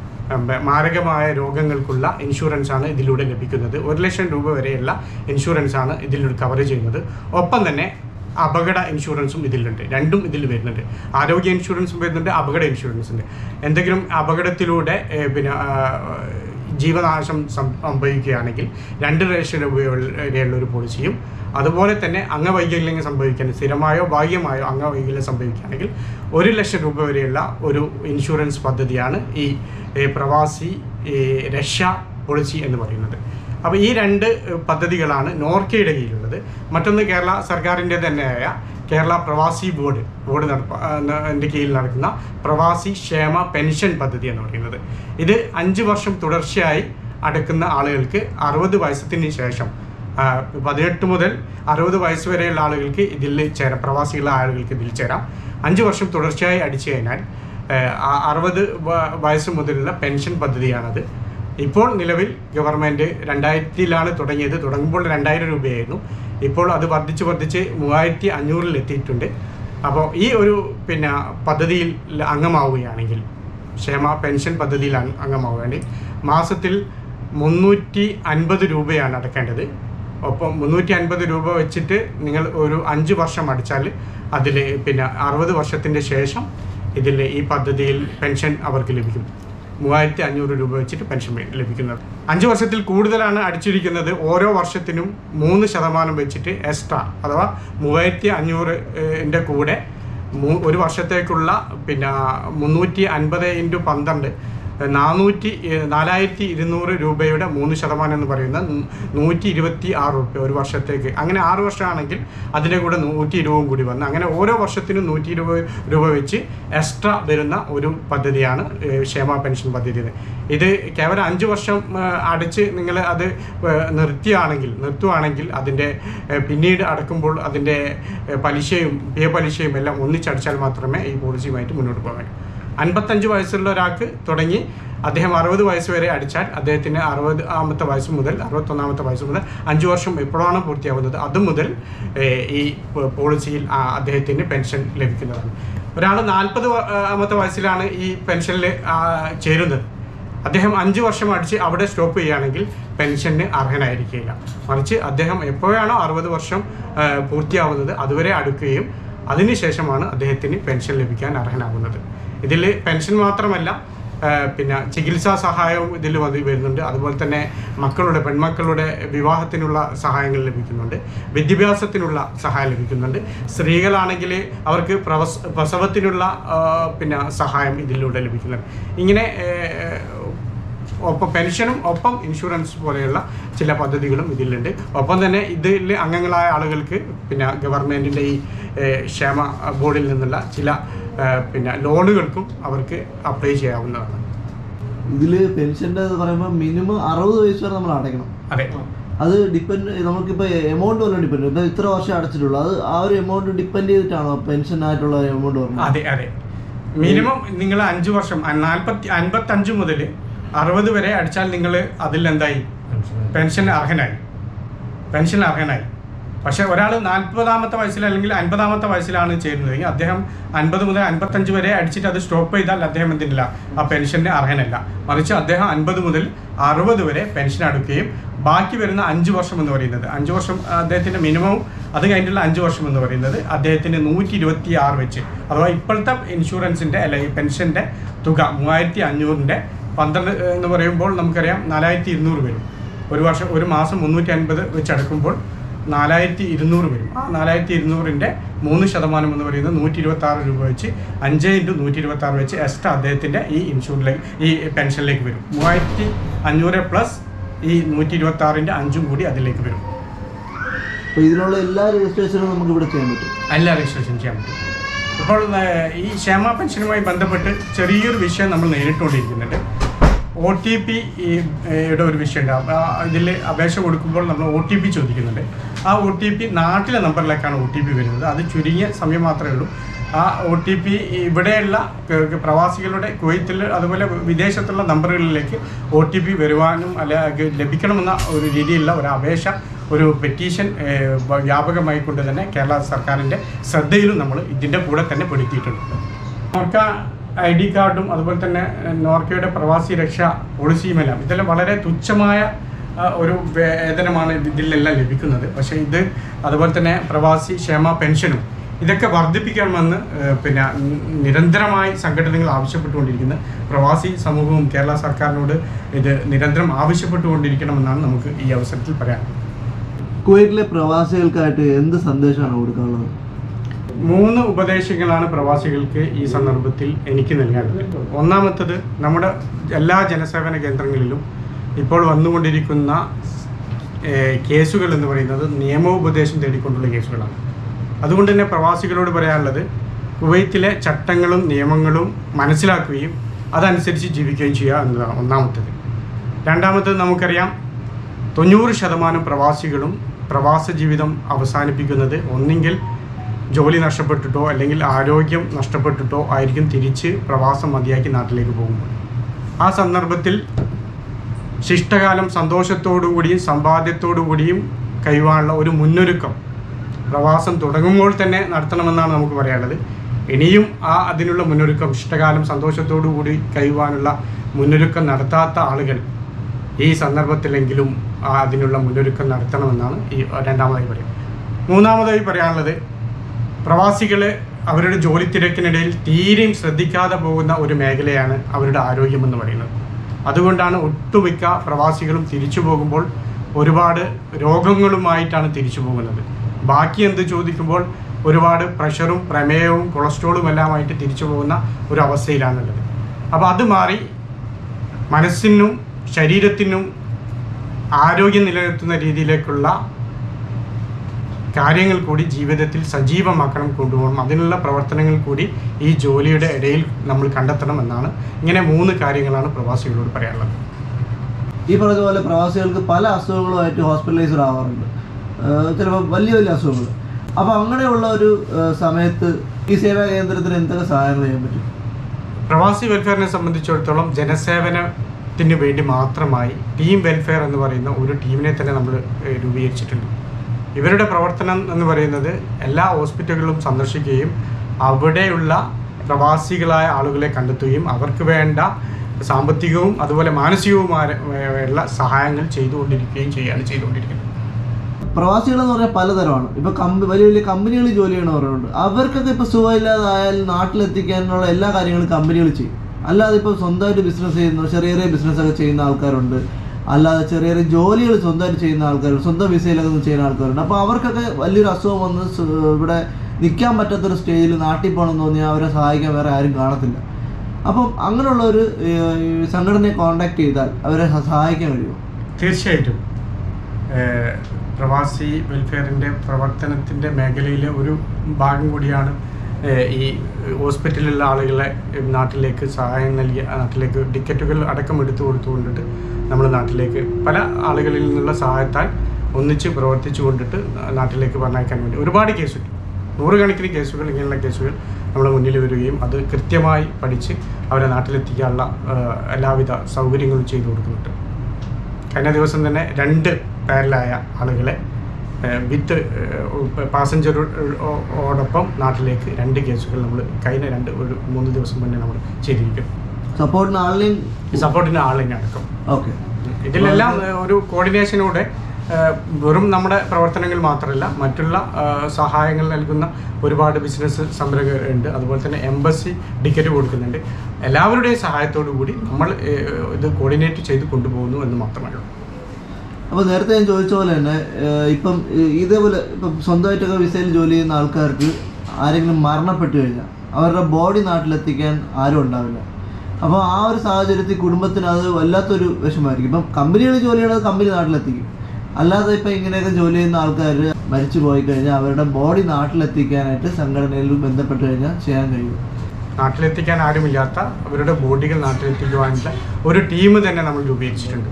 മാരകമായ രോഗങ്ങൾക്കുള്ള ഇൻഷുറൻസ് ആണ് ഇതിലൂടെ ലഭിക്കുന്നത്. ഒരു ലക്ഷം രൂപ വരെയുള്ള ഇൻഷുറൻസ് ആണ് ഇതിലൂടെ കവർ ചെയ്യുന്നത്. ഒപ്പം തന്നെ അപകട ഇൻഷുറൻസും ഇതിലുണ്ട്. രണ്ടും ഇതിൽ വരുന്നുണ്ട്. ആരോഗ്യ ഇൻഷുറൻസും വരുന്നുണ്ട് അപകട ഇൻഷുറൻസ് ഉണ്ട്. എന്തെങ്കിലും അപകടത്തിലൂടെ പിന്നെ ജീവനാശം സംഭവിക്കുകയാണെങ്കിൽ രണ്ട് ലക്ഷം രൂപ വരെയുള്ള ഒരു പോളിസിയും അതുപോലെ തന്നെ അംഗവൈകല്യം സംഭവിക്കാൻ സ്ഥിരമായോ ഭാഗ്യമായോ അംഗവൈകല്യം സംഭവിക്കുകയാണെങ്കിൽ ഒരു ലക്ഷം രൂപ വരെയുള്ള ഒരു ഇൻഷുറൻസ് പദ്ധതിയാണ് ഈ പ്രവാസി രക്ഷ പോളിസി എന്ന് പറയുന്നത്. അപ്പോൾ ഈ രണ്ട് പദ്ധതികളാണ് നോർക്കയുടെ കീഴിലുള്ളത്. മറ്റൊന്ന് കേരള സർക്കാരിന്റെ തന്നെയായ കേരള പ്രവാസി ബോർഡ് ബോർഡ് നടപ്പ കീഴിൽ നടക്കുന്ന പ്രവാസി ക്ഷേമ പെൻഷൻ പദ്ധതി എന്ന് പറയുന്നത്. ഇത് അഞ്ച് വർഷം തുടർച്ചയായി അടക്കുന്ന ആളുകൾക്ക് അറുപത് വയസ്സത്തിന് ശേഷം പതിനെട്ട് മുതൽ അറുപത് വയസ്സ് വരെയുള്ള ആളുകൾക്ക് ഇതിൽ ചേരാം. പ്രവാസികളുടെ ആളുകൾക്ക് ഇതിൽ ചേരാം. അഞ്ച് വർഷം തുടർച്ചയായി അടിച്ചു കഴിഞ്ഞാൽ അറുപത് വയസ്സ് മുതലുള്ള പെൻഷൻ പദ്ധതിയാണത്. ഇപ്പോൾ നിലവിൽ ഗവൺമെന്റ് രണ്ടായിരത്തിലാണ് തുടങ്ങിയത്. തുടങ്ങുമ്പോൾ രണ്ടായിരം രൂപയായിരുന്നു. ഇപ്പോൾ അത് വർദ്ധിച്ച് വർദ്ധിച്ച് മൂവായിരത്തി അഞ്ഞൂറിൽ എത്തിയിട്ടുണ്ട്. അപ്പോൾ ഈ ഒരു പിന്നെ പദ്ധതിയിൽ അംഗമാവുകയാണെങ്കിൽ ക്ഷേമ പെൻഷൻ പദ്ധതിയിൽ അംഗ- അംഗമാവുകയാണെങ്കിൽ മാസത്തിൽ മുന്നൂറ്റി അൻപത് രൂപയാണ് അടക്കേണ്ടത്. ഒപ്പം മുന്നൂറ്റി അൻപത് രൂപ വെച്ചിട്ട് നിങ്ങൾ ഒരു അഞ്ച് വർഷം അടിച്ചാൽ അതിൽ പിന്നെ അറുപത് വർഷത്തിന്റെ ശേഷം ഇതിൽ ഈ പദ്ധതിയിൽ പെൻഷൻ അവർക്ക് ലഭിക്കും. മൂവായിരത്തി അഞ്ഞൂറ് രൂപ വെച്ചിട്ട് പെൻഷൻ ലഭിക്കുന്നത്. അഞ്ച് വർഷത്തിൽ കൂടുതലാണ് അടിച്ചിരിക്കുന്നത്. ഓരോ വർഷത്തിനും മൂന്ന് ശതമാനം വെച്ചിട്ട് എക്സ്ട്രാ അഥവാ മൂവായിരത്തി അഞ്ഞൂറിന്റെ കൂടെ ഒരു വർഷത്തേക്കുള്ള പിന്നെ മുന്നൂറ്റി അൻപത് ഇന്റു പന്ത്രണ്ട് നാനൂറ്റി നാലായിരത്തി ഇരുന്നൂറ് രൂപയുടെ മൂന്ന് ശതമാനം എന്ന് പറയുന്ന നൂറ്റി ഇരുപത്തി ആറ് രൂപ ഒരു വർഷത്തേക്ക്. അങ്ങനെ ആറ് വർഷമാണെങ്കിൽ അതിന്റെ കൂടെ നൂറ്റി ഇരുപതും കൂടി വന്ന് അങ്ങനെ ഓരോ വർഷത്തിനും നൂറ്റി ഇരുപത് രൂപ വെച്ച് എക്സ്ട്രാ വരുന്ന ഒരു പദ്ധതിയാണ് ക്ഷേമ പെൻഷൻ പദ്ധതി. ഇത് കേവലം അഞ്ച് വർഷം അടച്ച് നിങ്ങൾ അത് നിർത്തിയാണെങ്കിൽ നിർത്തുവാണെങ്കിൽ അതിന്റെ പിന്നീട് അടക്കുമ്പോൾ അതിന്റെ പലിശയും പേ പലിശയും എല്ലാം ഒന്നിച്ചടിച്ചാൽ മാത്രമേ ഈ പോളിസിയുമായിട്ട് മുന്നോട്ട് പോകാൻ അൻപത്തഞ്ച് വയസ്സുള്ള ഒരാൾക്ക് തുടങ്ങി അദ്ദേഹം അറുപത് വയസ്സ് വരെ അടിച്ചാൽ അദ്ദേഹത്തിന് അറുപത് ആമത്തെ വയസ്സ് മുതൽ അറുപത്തൊന്നാമത്തെ വയസ്സ് മുതൽ അഞ്ച് വർഷം എപ്പോഴാണ് പൂർത്തിയാവുന്നത്? അത് മുതൽ ഈ പോളിസിയിൽ അദ്ദേഹത്തിന് പെൻഷൻ ലഭിക്കുന്നതാണ്. ഒരാൾ നാൽപ്പത് ആമത്തെ വയസ്സിലാണ് ഈ പെൻഷനിൽ ചേരുന്നത്. അദ്ദേഹം അഞ്ച് വർഷം അടിച്ച് അവിടെ സ്റ്റോപ്പ് ചെയ്യുകയാണെങ്കിൽ പെൻഷന് അർഹനായിരിക്കില്ല മറിച്ച് അദ്ദേഹം എപ്പോഴാണോ അറുപത് വർഷം പൂർത്തിയാവുന്നത് അതുവരെ അടുക്കുകയും അതിനുശേഷമാണ് അദ്ദേഹത്തിന് പെൻഷൻ ലഭിക്കാൻ അർഹനാകുന്നത്. ഇതിൽ പെൻഷൻ മാത്രമല്ല പിന്നെ ചികിത്സാ സഹായവും ഇതിൽ വരുന്നുണ്ട്. അതുപോലെ തന്നെ മക്കളുടെ പെൺമക്കളുടെ വിവാഹത്തിനുള്ള സഹായങ്ങൾ ലഭിക്കുന്നുണ്ട്. വിദ്യാഭ്യാസത്തിനുള്ള സഹായം ലഭിക്കുന്നുണ്ട്. സ്ത്രീകളാണെങ്കിൽ അവർക്ക് പ്രവസ് പ്രസവത്തിനുള്ള പിന്നെ സഹായം ഇതിലൂടെ ലഭിക്കുന്നുണ്ട്. ഇങ്ങനെ ഒപ്പം പെൻഷനും ഒപ്പം ഇൻഷുറൻസ് പോലെയുള്ള ചില പദ്ധതികളും ഇതിലുണ്ട്. ഒപ്പം തന്നെ ഇതിൽ അംഗങ്ങളായ ആളുകൾക്ക് പിന്നെ ഗവൺമെന്റിന്റെ ഈ ക്ഷേമ ബോർഡിൽ നിന്നുള്ള ചില പിന്നെ ലോണുകൾക്കും അവർക്ക് അപ്ലൈ ചെയ്യാവുന്നതാണ്. ഇതിൽ പെൻഷന്റെ പറയുമ്പോൾ മിനിമം അറുപത് വയസ്സ് വരെ നമ്മൾ അടയ്ക്കണം. അതെ. അത് ഡിപ്പെൻഡ് നമുക്കിപ്പോൾ എമൗണ്ട് വല്ല ഡിപ്പെൻഡ് ഇപ്പോൾ ഇത്ര വർഷം അടച്ചിട്ടുള്ളൂ. അത് ആ ഒരു എമൗണ്ട് ഡിപ്പെൻഡ് ചെയ്തിട്ടാണോ പെൻഷൻ ആയിട്ടുള്ള എമൗണ്ട് വരുന്നത്? അതെ അതെ. മിനിമം നിങ്ങൾ അഞ്ച് വർഷം നാൽപ്പത്തി അൻപത്തഞ്ച് മുതൽ അറുപത് വരെ അടിച്ചാൽ നിങ്ങൾ അതിൽ എന്തായി പെൻഷൻ അർഹനായി. പെൻഷൻ അർഹനായി. പക്ഷേ ഒരാൾ നാൽപ്പതാമത്തെ വയസ്സിൽ അല്ലെങ്കിൽ അൻപതാമത്തെ വയസ്സിലാണ് ചേരുന്നതെങ്കിൽ അദ്ദേഹം അൻപത് മുതൽ അൻപത്തഞ്ച് വരെ അടിച്ചിട്ട് അത് സ്റ്റോപ്പ് ചെയ്താൽ അദ്ദേഹം എന്തിനില്ല? ആ പെൻഷന് അർഹനല്ല. മറിച്ച് അദ്ദേഹം അൻപത് മുതൽ അറുപത് വരെ പെൻഷൻ അടുക്കുകയും ബാക്കി വരുന്ന അഞ്ച് വർഷം എന്ന് പറയുന്നത്. അഞ്ച് വർഷം അദ്ദേഹത്തിന്റെ മിനിമം അത് കഴിഞ്ഞിട്ടുള്ള അഞ്ച് വർഷം എന്ന് പറയുന്നത് അദ്ദേഹത്തിന് നൂറ്റി ഇരുപത്തി ആറ് വെച്ച്. അഥവാ ഇപ്പോഴത്തെ ഇൻഷുറൻസിന്റെ അല്ലെങ്കിൽ പെൻഷന്റെ തുക മൂവായിരത്തി അഞ്ഞൂറിന്റെ പന്ത്രണ്ട് എന്ന് പറയുമ്പോൾ നമുക്കറിയാം നാലായിരത്തി ഇരുന്നൂറ് വരും. ഒരു വർഷം ഒരു മാസം മുന്നൂറ്റി അൻപത് വെച്ച് അടക്കുമ്പോൾ നാലായിരത്തി ഇരുന്നൂറ് വരും. ആ. നാലായിരത്തി ഇരുന്നൂറിന്റെ മൂന്ന് ശതമാനം എന്ന് പറയുന്നത് നൂറ്റി ഇരുപത്തി ആറ് രൂപ വെച്ച് അഞ്ച് ഇന്റു നൂറ്റി ഇരുപത്തി ആറ് വെച്ച് എക്സ്ട്രാ അദ്ദേഹത്തിന്റെ ഈ ഇൻഷുറിലേക്ക് ഈ പെൻഷനിലേക്ക് വരും. മൂവായിരത്തി അഞ്ഞൂറ് പ്ലസ് ഈ നൂറ്റി ഇരുപത്തി ആറിന്റെ അഞ്ചും കൂടി അതിലേക്ക് വരും. അപ്പോൾ ഇതിനുള്ള എല്ലാ രജിസ്ട്രേഷനും നമുക്ക് ഇവിടെ ചെയ്യാൻ പറ്റും. എല്ലാ രജിസ്ട്രേഷൻ ചെയ്യാൻ പറ്റും. ഇപ്പോൾ ഈ ക്ഷേമ പെൻഷനുമായി ബന്ധപ്പെട്ട് ചെറിയൊരു വിഷയം നമ്മൾ നേരിട്ടുകൊണ്ടിരിക്കുന്നുണ്ട്. ഒ ടി പി ഒരു വിഷയമുണ്ട്. ഇതിൽ അപേക്ഷ കൊടുക്കുമ്പോൾ നമ്മൾ ഒ ടി പി ചോദിക്കുന്നുണ്ട്. ആ ഒ ടി പി നാട്ടിലെ നമ്പറിലേക്കാണ് ഒ ടി പി വരുന്നത്. അത് ചുരുങ്ങിയ സമയം മാത്രമേ ഉള്ളൂ. ആ ഒ ടി പി ഇവിടെയുള്ള പ്രവാസികളുടെ കുവൈത്തിൽ അതുപോലെ വിദേശത്തുള്ള നമ്പറുകളിലേക്ക് ഒ ടി പി വരുവാനും അല്ല ലഭിക്കണമെന്ന ഒരു രീതിയിലുള്ള ഒരു അപേക്ഷ ഒരു പെറ്റീഷൻ വ്യാപകമായി കൊണ്ട് തന്നെ കേരള സർക്കാരിന്റെ ശ്രദ്ധയിലും നമ്മൾ ഇതിന്റെ കൂടെ തന്നെ പെടുത്തിയിട്ടുണ്ട്. നോർക്ക ഐ ഡി കാർഡും അതുപോലെ തന്നെ നോർക്കയുടെ പ്രവാസി രക്ഷാ പോളിസിയുമെല്ലാം ഇതെല്ലാം വളരെ തുച്ഛമായ ഒരു വേതനമാണ് ഇത് ഇതിലെല്ലാം ലഭിക്കുന്നത്. പക്ഷേ ഇത് അതുപോലെ തന്നെ പ്രവാസി ക്ഷേമ പെൻഷനും ഇതൊക്കെ വർദ്ധിപ്പിക്കണമെന്ന് പിന്നെ നിരന്തരമായി സംഘടനകൾ ആവശ്യപ്പെട്ടുകൊണ്ടിരിക്കുന്ന. പ്രവാസി സമൂഹവും കേരള സർക്കാരിനോട് ഇത് നിരന്തരം ആവശ്യപ്പെട്ടുകൊണ്ടിരിക്കണമെന്നാണ് നമുക്ക് ഈ അവസരത്തിൽ പറയാനുള്ളത് കുവൈറ്റിലെ പ്രവാസികൾക്കായിട്ട് എന്ത് സന്ദേശമാണ് കൊടുക്കാനുള്ളത്? മൂന്ന് ഉപദേശങ്ങളാണ് പ്രവാസികൾക്ക് ഈ സന്ദർഭത്തിൽ എനിക്ക് നൽകാനുള്ളത്. ഒന്നാമത്തത് നമ്മുടെ എല്ലാ ജനസേവന കേന്ദ്രങ്ങളിലും ഇപ്പോൾ വന്നുകൊണ്ടിരിക്കുന്ന കേസുകൾ എന്ന് പറയുന്നത് നിയമോപദേശം തേടിക്കൊണ്ടുള്ള കേസുകളാണ്. അതുകൊണ്ട് തന്നെ പ്രവാസികളോട് പറയാനുള്ളത് കുവൈത്തിലെ ചട്ടങ്ങളും നിയമങ്ങളും മനസ്സിലാക്കുകയും അതനുസരിച്ച് ജീവിക്കുകയും ചെയ്യുക എന്നതാണ് ഒന്നാമത്തത്. രണ്ടാമത്തത് നമുക്കറിയാം തൊണ്ണൂറ് ശതമാനം പ്രവാസികളും പ്രവാസ ജീവിതം അവസാനിപ്പിക്കുന്നത് ഒന്നെങ്കിൽ ജോലി നഷ്ടപ്പെട്ടിട്ടോ അല്ലെങ്കിൽ ആരോഗ്യം നഷ്ടപ്പെട്ടിട്ടോ ആയിരിക്കും തിരിച്ച് പ്രവാസം മതിയാക്കി നാട്ടിലേക്ക് പോകുമ്പോൾ. ആ സന്ദർഭത്തിൽ ശിഷ്ടകാലം സന്തോഷത്തോടുകൂടിയും സമ്പാദ്യത്തോടുകൂടിയും കഴിയുവാനുള്ള ഒരു മുന്നൊരുക്കം പ്രവാസം തുടങ്ങുമ്പോൾ തന്നെ നടത്തണമെന്നാണ് നമുക്ക് പറയാനുള്ളത്. ഇനിയും ആ അതിനുള്ള മുന്നൊരുക്കം ഇഷ്ടകാലം സന്തോഷത്തോടു കൂടി കഴിയുവാനുള്ള മുന്നൊരുക്കം നടത്താത്ത ആളുകൾ ഈ സന്ദർഭത്തിലെങ്കിലും അതിനുള്ള മുന്നൊരുക്കം നടത്തണമെന്നാണ് ഈ രണ്ടാമതായി പറയുന്നത് മൂന്നാമതായി പറയാനുള്ളത് പ്രവാസികൾ അവരുടെ ജോലി തിരക്കിനിടയിൽ തീരെയും ശ്രദ്ധിക്കാതെ പോകുന്ന ഒരു മേഖലയാണ് അവരുടെ ആരോഗ്യമെന്ന് പറയുന്നത്. അതുകൊണ്ടാണ് ഒട്ടുമിക്ക പ്രവാസികളും തിരിച്ചു പോകുമ്പോൾ ഒരുപാട് രോഗങ്ങളുമായിട്ടാണ് തിരിച്ചു പോകുന്നത്. ബാക്കി എന്ത് ചോദിക്കുമ്പോൾ ഒരുപാട് പ്രഷറും പ്രമേയവും കൊളസ്ട്രോളും എല്ലാമായിട്ട് തിരിച്ചു പോകുന്ന ഒരു അവസ്ഥയിലാണുള്ളത്. അപ്പോൾ അത് മാറി മനസ്സിനും ശരീരത്തിനും ആരോഗ്യം നിലനിർത്തുന്ന രീതിയിലേക്കുള്ള കാര്യങ്ങൾ കൂടി ജീവിതത്തിൽ സജീവമാക്കണം കൊണ്ടുപോകണം. അതിനുള്ള പ്രവർത്തനങ്ങൾ കൂടി ഈ ജോലിയുടെ ഇടയിൽ നമ്മൾ കണ്ടെത്തണം എന്നാണ് ഇങ്ങനെ മൂന്ന് കാര്യങ്ങളാണ് പ്രവാസികളോട് പറയാനുള്ളത്. ഈ പറഞ്ഞതുപോലെ പ്രവാസികൾക്ക് പല അസുഖങ്ങളുമായിട്ട് ഹോസ്പിറ്റലൈസ്ഡ് ആവാറുണ്ട്. ചിലപ്പോൾ വലിയ വലിയ അസുഖങ്ങൾ. അപ്പോൾ അങ്ങനെയുള്ള ഒരു സമയത്ത് ഈ സേവാ കേന്ദ്രത്തിന് എന്തൊക്കെ സഹായങ്ങൾ ചെയ്യാൻ പറ്റും? പ്രവാസി വെൽഫെയറിനെ സംബന്ധിച്ചിടത്തോളം ജനസേവനത്തിന് വേണ്ടി മാത്രമായി ടീം വെൽഫെയർ എന്ന് പറയുന്ന ഒരു ടീമിനെ തന്നെ നമ്മൾ രൂപീകരിച്ചിട്ടുണ്ട്. ഇവരുടെ പ്രവർത്തനം എന്ന് പറയുന്നത് എല്ലാ ഹോസ്പിറ്റലുകളും സന്ദർശിക്കുകയും അവിടെയുള്ള പ്രവാസികളായ ആളുകളെ കണ്ടെത്തുകയും അവർക്ക് വേണ്ട സാമ്പത്തികവും അതുപോലെ മാനസികവുമായുള്ള സഹായങ്ങൾ ചെയ്തുകൊണ്ടിരിക്കുകയും ചെയ്യാണ് ചെയ്തുകൊണ്ടിരിക്കുന്നത്. പ്രവാസികൾ എന്ന് പറഞ്ഞാൽ പലതരമാണ്. ഇപ്പൊ കമ്പനി വലിയ വലിയ കമ്പനികൾ ജോലി ചെയ്യണവരുണ്ട് അവർക്കൊക്കെ ഇപ്പൊ സുഖമില്ലാതായാൽ നാട്ടിലെത്തിക്കാനുള്ള എല്ലാ കാര്യങ്ങളും കമ്പനികൾ ചെയ്യും. അല്ലാതെ ഇപ്പോൾ സ്വന്തമായിട്ട് ബിസിനസ് ചെയ്യുന്ന ചെറിയ ചെറിയ ബിസിനസ് ഒക്കെ ചെയ്യുന്ന ആൾക്കാരുണ്ട്. അല്ലാതെ ചെറിയ ചെറിയ ജോലികൾ സ്വന്തമായിട്ട് ചെയ്യുന്ന ആൾക്കാരുണ്ട് സ്വന്തം വിസയിലൊക്കെ ചെയ്യുന്ന ആൾക്കാരുണ്ട്. അപ്പോൾ അവർക്കൊക്കെ വലിയൊരു അസുഖം വന്ന് ഇവിടെ നിൽക്കാൻ പറ്റാത്തൊരു സ്റ്റേജിൽ നാട്ടിൽ പോകണമെന്ന് തോന്നിയാൽ അവരെ സഹായിക്കാൻ വേറെ ആരും കാണത്തില്ല. അപ്പം അങ്ങനെയുള്ള ഒരു സംഘടനയെ കോണ്ടാക്ട് ചെയ്താൽ അവരെ സഹായിക്കാൻ കഴിയുമോ? തീർച്ചയായിട്ടും. പ്രവാസി വെൽഫെയറിന്റെ പ്രവർത്തനത്തിന്റെ മേഖലയിലെ ഒരു ഭാഗം കൂടിയാണ് ഈ ഹോസ്പിറ്റലിലുള്ള ആളുകളെ നാട്ടിലേക്ക് സഹായം നൽകിയ നാട്ടിലേക്ക് ടിക്കറ്റുകൾ അടക്കം എടുത്തു കൊടുത്തുകൊണ്ടിട്ട് നമ്മൾ നാട്ടിലേക്ക് പല ആളുകളിൽ നിന്നുള്ള സഹായത്താൽ ഒന്നിച്ച് പ്രവർത്തിച്ചു കൊണ്ടിട്ട് നാട്ടിലേക്ക് പറഞ്ഞയക്കാൻ വേണ്ടി ഒരുപാട് കേസുകൾ നൂറുകണക്കിന് കേസുകൾ ഇങ്ങനെയുള്ള കേസുകൾ നമ്മുടെ മുന്നിൽ വരികയും അത് കൃത്യമായി പഠിച്ച് അവരെ നാട്ടിലെത്തിക്കാനുള്ള എല്ലാവിധ സൗകര്യങ്ങളും ചെയ്തു കൊടുക്കുന്നുണ്ട്. കഴിഞ്ഞ ദിവസം തന്നെ രണ്ട് പേരിലായ ആളുകളെ വിത്ത് പാസഞ്ചറോടൊപ്പം നാട്ടിലേക്ക് രണ്ട് കേസുകൾ നമ്മൾ കഴിഞ്ഞ രണ്ട് ഒരു മൂന്ന് ദിവസം മുന്നേ നമ്മൾ ചെയ്തിരിക്കും. സപ്പോർട്ടിന് ആളിനെയും സപ്പോർട്ടിന് ആളിനെ അടക്കം. ഓക്കെ ഇതിലെല്ലാം ഒരു കോർഡിനേഷനോടെ വെറും നമ്മുടെ പ്രവർത്തനങ്ങൾ മാത്രമല്ല മറ്റുള്ള സഹായങ്ങൾ നൽകുന്ന ഒരുപാട് ബിസിനസ് സംരംഭകരുണ്ട് അതുപോലെ തന്നെ എംബസി ടിക്കറ്റ് കൊടുക്കുന്നുണ്ട്. എല്ലാവരുടെയും സഹായത്തോടു കൂടി നമ്മൾ ഇത് കോർഡിനേറ്റ് ചെയ്ത് കൊണ്ടുപോകുന്നു എന്ന് മാത്രമേ ഉള്ളൂ. അപ്പോൾ നേരത്തെ ഞാൻ ചോദിച്ച പോലെ തന്നെ ഇപ്പം ഇതേപോലെ ഇപ്പം സ്വന്തമായിട്ടൊക്കെ വിസയിൽ ജോലി ചെയ്യുന്ന ആൾക്കാർക്ക് ആരെങ്കിലും മരണപ്പെട്ടു കഴിഞ്ഞാൽ അവരുടെ ബോഡി നാട്ടിലെത്തിക്കാൻ ആരും ഉണ്ടാവില്ല. അപ്പോൾ ആ ഒരു സാഹചര്യത്തിൽ കുടുംബത്തിന് അത് വല്ലാത്തൊരു വിഷമമായിരിക്കും. ഇപ്പം കമ്പനികൾ ജോലി ചെയ്യണത് കമ്പനി നാട്ടിലെത്തിക്കും. അല്ലാതെ ഇപ്പം ഇങ്ങനെയൊക്കെ ജോലി ചെയ്യുന്ന ആൾക്കാർ മരിച്ചു പോയി കഴിഞ്ഞാൽ അവരുടെ ബോഡി നാട്ടിലെത്തിക്കാനായിട്ട് സംഘടനയിൽ ബന്ധപ്പെട്ട് കഴിഞ്ഞാൽ ചെയ്യാൻ കഴിയും. നാട്ടിലെത്തിക്കാൻ ആരുമില്ലാത്ത അവരുടെ ബോഡികൾ നാട്ടിലെത്തിക്കുവാനുള്ള ഒരു ടീം തന്നെ നമ്മൾ രൂപീകരിച്ചിട്ടുണ്ട്.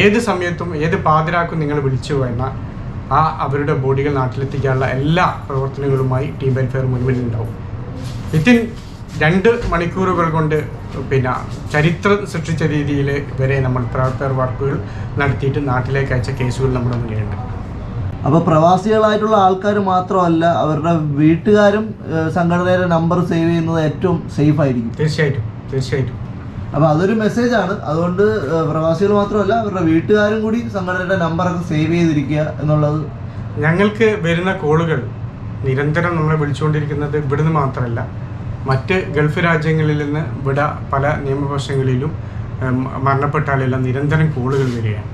ഏത് സമയത്തും ഏത് പാതിരാക്കും നിങ്ങൾ വിളിച്ചു എന്ന ആ അവരുടെ ബോഡികൾ നാട്ടിലെത്തിക്കാനുള്ള എല്ലാ പ്രവർത്തനങ്ങളുമായി ടീം വെൽഫെയർ മുൻപിൽ ഉണ്ടാവും. വിത്തിൻ രണ്ട് മണിക്കൂറുകൾ കൊണ്ട് പിന്നെ ചരിത്രം സൃഷ്ടിച്ച രീതിയിൽ വരെ നമ്മൾ പ്രവർത്തകർ വർക്കുകൾ നടത്തിയിട്ട് നാട്ടിലേക്ക് അയച്ച കേസുകൾ നമ്മുടെ മുന്നിലുണ്ട്. അപ്പോൾ പ്രവാസികളായിട്ടുള്ള ആൾക്കാർ മാത്രമല്ല അവരുടെ വീട്ടുകാരും സംഘടനയുടെ നമ്പർ സേവ് ചെയ്യുന്നത് ഏറ്റവും സേഫ് ആയിരിക്കും. തീർച്ചയായിട്ടും തീർച്ചയായിട്ടും. അപ്പോൾ അതൊരു മെസ്സേജ് ആണ്. അതുകൊണ്ട് പ്രവാസികൾ മാത്രമല്ല അവരുടെ വീട്ടുകാരും കൂടി സംഘടനയുടെ നമ്പറൊക്കെ സേവ് ചെയ്തിരിക്കുക എന്നുള്ളത്. ഞങ്ങൾക്ക് വരുന്ന കോളുകൾ നിരന്തരം നമ്മളെ വിളിച്ചുകൊണ്ടിരിക്കുന്നത് ഇവിടുന്ന് മാത്രമല്ല. മറ്റ് ഗൾഫ് രാജ്യങ്ങളിൽ നിന്ന് ഇവിടെ പല നിയമവശങ്ങളിലും ഉം, മരണപ്പെട്ടാലെല്ലാം നിരന്തരം കോളുകൾ വരികയാണ്.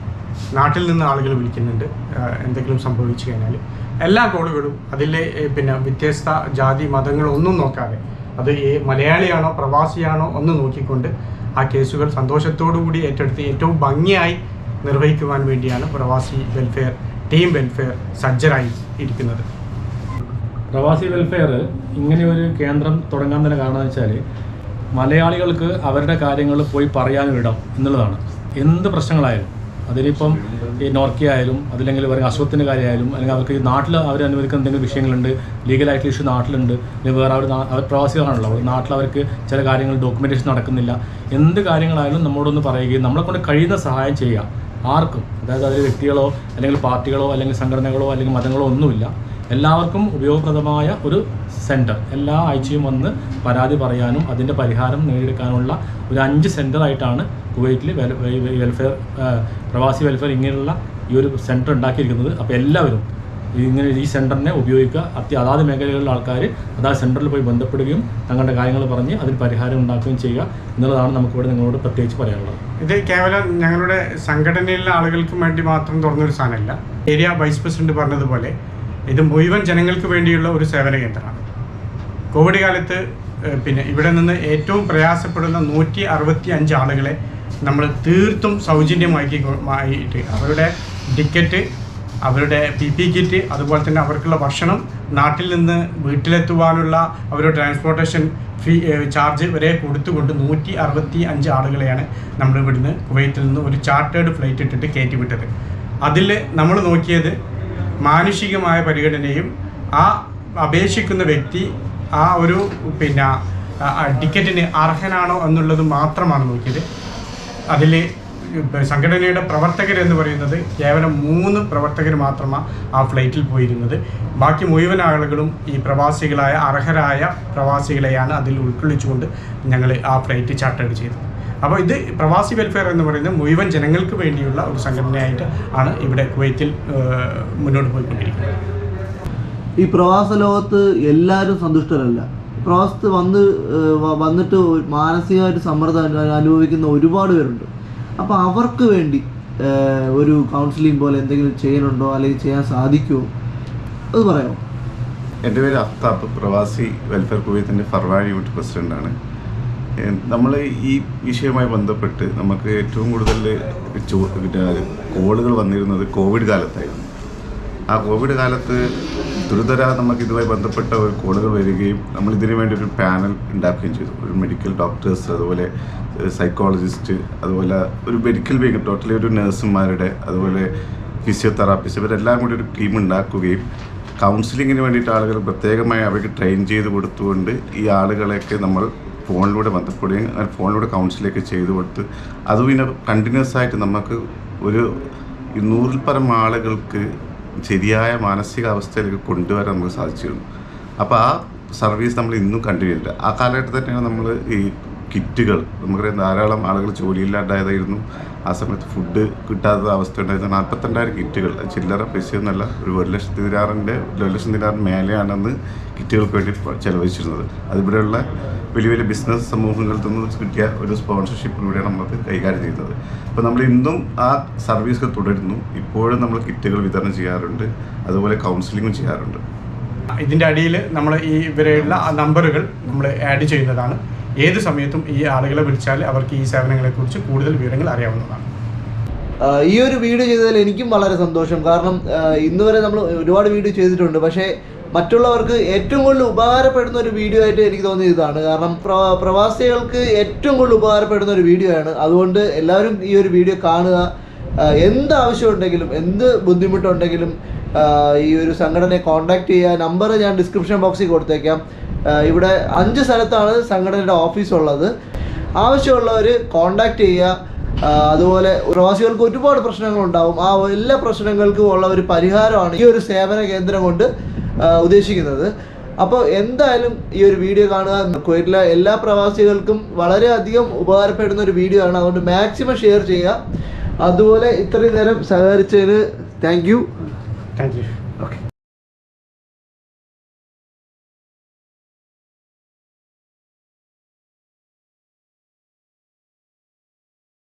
നാട്ടിൽ നിന്ന് ആളുകൾ വിളിക്കുന്നുണ്ട്. എന്തെങ്കിലും സംഭവിച്ചു കഴിഞ്ഞാൽ എല്ലാ കോളുകളും അതിലെ പിന്നെ വ്യത്യസ്ത ജാതി മതങ്ങൾ ഒന്നും നോക്കാതെ അത് മലയാളിയാണോ പ്രവാസിയാണോ ഒന്ന് നോക്കിക്കൊണ്ട് ആ കേസുകൾ സന്തോഷത്തോടു കൂടി ഏറ്റെടുത്ത് ഏറ്റവും ഭംഗിയായി നിർവഹിക്കുവാൻ വേണ്ടിയാണ് പ്രവാസി വെൽഫെയർ ടീം വെൽഫെയർ സജ്ജരായി ഇരിക്കുന്നത്. പ്രവാസി വെൽഫെയർ ഇങ്ങനെ ഒരു കേന്ദ്രം തുടങ്ങാൻ തന്നെ കാരണമെന്ന് വെച്ചാൽ മലയാളികൾക്ക് അവരുടെ കാര്യങ്ങൾ പോയി പറയാനും ഇടം എന്നുള്ളതാണ്. എന്ത് പ്രശ്നങ്ങളായാലും. അതിലിപ്പം ഈ നോർക്കിയായാലും അതില്ലെങ്കിൽ വേറെ അസുഖത്തിന്റെ കാര്യമായാലും അല്ലെങ്കിൽ അവർക്ക് ഈ നാട്ടിൽ അവർ അനുവദിക്കുന്ന എന്തെങ്കിലും വിഷയങ്ങളുണ്ട് ലീഗലായിട്ടുള്ള ഇഷ്യൂ നാട്ടിലുണ്ട് അല്ലെങ്കിൽ വേറെ അവർ അവർ പ്രവാസികളാണല്ലോ നാട്ടിൽ അവർക്ക് ചില കാര്യങ്ങൾ ഡോക്യുമെന്റേഷൻ നടക്കുന്നില്ല. എന്ത് കാര്യങ്ങളായാലും നമ്മളോടൊന്ന് പറയുകയും നമ്മളെ കൊണ്ട് കഴിയുന്ന സഹായം ചെയ്യുക. ആർക്കും. അതായത് അതിൽ വ്യക്തികളോ അല്ലെങ്കിൽ പാർട്ടികളോ അല്ലെങ്കിൽ സംഘടനകളോ അല്ലെങ്കിൽ മതങ്ങളോ ഒന്നുമില്ല. എല്ലാവർക്കും ഉപയോഗപ്രദമായ ഒരു സെന്റർ എല്ലാ ആഴ്ചയും വന്ന് പരാതി പറയാനും അതിന്റെ പരിഹാരം നേടിയെടുക്കാനുള്ള ഒരു അഞ്ച് സെന്ററായിട്ടാണ് കുവൈറ്റിൽ വെൽഫെയർ പ്രവാസി വെൽഫെയർ ഇങ്ങനെയുള്ള ഈ ഒരു സെന്റർ ഉണ്ടാക്കിയിരിക്കുന്നത്. അപ്പോൾ എല്ലാവരും ഇങ്ങനെ ഈ സെന്ററിനെ ഉപയോഗിക്കുക. അത്യ അതാത് മേഖലകളിലെ ആൾക്കാർ അതാത് സെന്ററിൽ പോയി ബന്ധപ്പെടുകയും തങ്ങളുടെ കാര്യങ്ങൾ പറഞ്ഞ് അതിൽ പരിഹാരം ഉണ്ടാക്കുകയും ചെയ്യുക എന്നുള്ളതാണ് നമുക്കിവിടെ നിങ്ങളോട് പ്രത്യേകിച്ച് പറയാനുള്ളത്. ഇത് കേവലം ഞങ്ങളുടെ സംഘടനയിലെ ആളുകൾക്ക് വേണ്ടി മാത്രം തുറന്നൊരു സാധനമല്ല. ഏരിയ വൈസ് പ്രസിഡന്റ് പറഞ്ഞതുപോലെ ഇത് മുഴുവൻ ജനങ്ങൾക്ക് വേണ്ടിയുള്ള ഒരു സേവന കേന്ദ്രമാണ്. കോവിഡ് കാലത്ത് പിന്നെ ഇവിടെ നിന്ന് ഏറ്റവും പ്രയാസപ്പെടുന്ന നൂറ്റി ആളുകളെ നമ്മൾ തീർത്തും സൗജന്യമാക്കി ആയിട്ട് അവരുടെ ടിക്കറ്റ് അവരുടെ പി പി കിറ്റ് അതുപോലെ തന്നെ അവർക്കുള്ള ഭക്ഷണം നാട്ടിൽ നിന്ന് വീട്ടിലെത്തുവാനുള്ള അവരുടെ ട്രാൻസ്പോർട്ടേഷൻ ഫീ ചാർജ് വരെ കൊടുത്തുകൊണ്ട് നൂറ്റി അറുപത്തി അഞ്ച് ആളുകളെയാണ് നമ്മൾ ഇവിടുന്ന് കുവൈത്തിൽ നിന്ന് ഒരു ചാർട്ടേഡ് ഫ്ലൈറ്റ് ഇട്ടിട്ട് കയറ്റിവിട്ടത് അതിൽ നമ്മൾ നോക്കിയത് മാനുഷികമായ പരിഗണനയും ആ അപേക്ഷിക്കുന്ന വ്യക്തി ആ ഒരു പിന്നെ ടിക്കറ്റിന് അർഹനാണോ എന്നുള്ളത് മാത്രമാണ് നോക്കിയത്. അതിൽ സംഘടനയുടെ പ്രവർത്തകർ എന്ന് പറയുന്നത് കേവലം മൂന്ന് പ്രവർത്തകർ മാത്രമാണ് ആ ഫ്ലൈറ്റിൽ പോയിരുന്നത്. ബാക്കി മുഴുവൻ ആളുകളും ഈ പ്രവാസികളായ അർഹരായ പ്രവാസികളെയാണ് അതിൽ ഉൾക്കൊള്ളിച്ചുകൊണ്ട് ഞങ്ങൾ ആ ഫ്ലൈറ്റ് ചാർട്ടേഡ് ചെയ്തത്. അപ്പോൾ ഇത് പ്രവാസി വെൽഫെയർ എന്ന് പറയുന്നത് മുഴുവൻ ജനങ്ങൾക്ക് വേണ്ടിയുള്ള ഒരു സംഘടനയായിട്ട് ആണ് ഇവിടെ കുവൈത്തിൽ മുന്നോട്ട് പോയിക്കൊണ്ടിരിക്കുന്നത്. ഈ പ്രവാസ ലോകത്ത് എല്ലാവരും സന്തുഷ്ടരല്ല. പ്രവാസത്ത് വന്ന് വന്നിട്ട് മാനസികമായിട്ട് സമ്മർദ്ദം അനുഭവിക്കുന്ന ഒരുപാട് പേരുണ്ട്. അപ്പോൾ അവർക്ക് വേണ്ടി ഒരു കൗൺസിലിംഗ് പോലെ എന്തെങ്കിലും ചെയ്യാനുണ്ടോ അല്ലെങ്കിൽ ചെയ്യാൻ സാധിക്കുമോ അത് പറയാമോ? എന്റെ പേര് അഫ്താബ് പ്രവാസി വെൽഫെയർ കുവൈത്തിന്റെ ഫർവാഴി യൂണിറ്റ് പ്രസിഡന്റാണ് നമ്മൾ ഈ വിഷയവുമായി ബന്ധപ്പെട്ട് നമുക്ക് ഏറ്റവും കൂടുതൽ കോളുകൾ വന്നിരുന്നത് കോവിഡ് കാലത്തായിരുന്നു. ആ കോവിഡ് കാലത്ത് ദുരിതര നമുക്ക് ഇതുമായി ബന്ധപ്പെട്ട ഒരു കോളുകൾ വരികയും നമ്മൾ ഇതിനു വേണ്ടി ഒരു പാനൽ ഉണ്ടാക്കുകയും ചെയ്തു. ഒരു മെഡിക്കൽ ഡോക്ടേഴ്സ് അതുപോലെ സൈക്കോളജിസ്റ്റ് അതുപോലെ ഒരു മെഡിക്കൽ വിങ് ടോട്ടലി ഒരു നഴ്സുമാരുടെ അതുപോലെ ഫിസിയോതെറാപ്പിസ്റ്റ് ഇവരെല്ലാം കൂടി ഒരു ടീം ഉണ്ടാക്കുകയും കൗൺസിലിങ്ങിന് വേണ്ടിയിട്ട് ആളുകൾ പ്രത്യേകമായി അവർക്ക് ട്രെയിൻ ചെയ്ത് കൊടുത്തുകൊണ്ട് ഈ ആളുകളെയൊക്കെ നമ്മൾ ഫോണിലൂടെ ബന്ധപ്പെടുകയും ഫോണിലൂടെ കൗൺസിലൊക്കെ ചെയ്തു കൊടുത്ത് അത് പിന്നെ കണ്ടിന്യൂസ് ആയിട്ട് നമുക്ക് ഒരു നൂറിൽ പരം ആളുകൾക്ക് ശരിയായ മാനസികാവസ്ഥയിലേക്ക് കൊണ്ടുവരാൻ നമുക്ക് സാധിച്ചിരുന്നു. അപ്പോൾ ആ സർവീസ് നമ്മൾ ഇന്നും കണ്ടിന്യൂ ആ കാലഘട്ടത്തിൽ തന്നെയാണ് നമ്മൾ ഈ കിറ്റുകൾ നമുക്കറിയാം ധാരാളം ആളുകൾ ജോലിയില്ലാണ്ടായതായിരുന്നു ആ സമയത്ത് ഫുഡ് കിട്ടാത്ത അവസ്ഥ ഉണ്ടായിരുന്നു. നാൽപ്പത്തിരണ്ടായിരം കിറ്റുകൾ. ചില്ലറ പൈസയൊന്നുമല്ല. ഒരു ഒരു ലക്ഷത്തി ദിനാറിന്റെ ഒരു ലക്ഷം ദിനാറിന് മേലെയാണെന്ന് കിറ്റുകൾക്ക് വേണ്ടി ചെലവഴിച്ചിരുന്നത്. അതിവിടെയുള്ള വലിയ വലിയ ബിസിനസ് സമൂഹങ്ങളിൽ നിന്ന് കിട്ടിയ ഒരു സ്പോൺസർഷിപ്പിലൂടെയാണ് നമ്മൾ കൈകാര്യം ചെയ്യുന്നത് അപ്പോൾ നമ്മൾ ഇന്നും ആ സർവീസ് തുടരുന്നു. ഇപ്പോഴും നമ്മൾ കിറ്റുകൾ വിതരണം ചെയ്യാറുണ്ട്. അതുപോലെ കൗൺസിലിങ്ങും ചെയ്യാറുണ്ട്. ഇതിന്റെ അടിയിൽ നമ്മൾ ഈ ഇവരെയുള്ള നമ്പറുകൾ നമ്മൾ ആഡ് ചെയ്യുന്നതാണ്. ഏത് സമയത്തും ഈ ആളുകളെ വിളിച്ചാൽ അവർക്ക് ഈ സേവനങ്ങളെക്കുറിച്ച് കൂടുതൽ വിവരങ്ങൾ അറിയാവുന്നതാണ്. ഈ ഒരു വീഡിയോ ചെയ്തതിൽ എനിക്കും വളരെ സന്തോഷം. കാരണം ഇന്ന് വരെ നമ്മൾ ഒരുപാട് വീഡിയോ ചെയ്തിട്ടുണ്ട്. പക്ഷേ മറ്റുള്ളവർക്ക് ഏറ്റവും കൂടുതൽ ഉപകാരപ്പെടുന്ന ഒരു വീഡിയോ ആയിട്ട് എനിക്ക് തോന്നിയ ഇതാണ്. കാരണം പ്രവാസികൾക്ക് ഏറ്റവും കൂടുതൽ ഉപകാരപ്പെടുന്ന ഒരു വീഡിയോ ആണ്. അതുകൊണ്ട് എല്ലാവരും ഈ ഒരു വീഡിയോ കാണുക. എന്ത് ആവശ്യമുണ്ടെങ്കിലും എന്ത് ബുദ്ധിമുട്ടുണ്ടെങ്കിലും ഈ ഒരു സംഘടനയെ കോൺടാക്ട് ചെയ്യുക. നമ്പർ ഞാൻ ഡിസ്ക്രിപ്ഷൻ ബോക്സിൽ കൊടുത്തേക്കാം. ഇവിടെ അഞ്ച് സ്ഥലത്താണ് സംഘടനയുടെ ഓഫീസ് ഉള്ളത്. ആവശ്യമുള്ളവർ കോണ്ടാക്ട് ചെയ്യുക. അതുപോലെ പ്രവാസികൾക്ക് ഒരുപാട് പ്രശ്നങ്ങളുണ്ടാവും. ആ എല്ലാ പ്രശ്നങ്ങൾക്കും ഉള്ള ഒരു പരിഹാരമാണ് ഈ ഒരു സേവന കേന്ദ്രം കൊണ്ട് ഉദ്ദേശിക്കുന്നത്. അപ്പോൾ എന്തായാലും ഈ ഒരു വീഡിയോ കാണുക. കുവൈറ്റിലെ എല്ലാ പ്രവാസികൾക്കും വളരെയധികം ഉപകാരപ്പെടുന്ന ഒരു വീഡിയോ ആണ്. അതുകൊണ്ട് മാക്സിമം ഷെയർ ചെയ്യുക. അതുപോലെ ഇത്രയും നേരം സഹകരിച്ചതിന് thank you thank you okay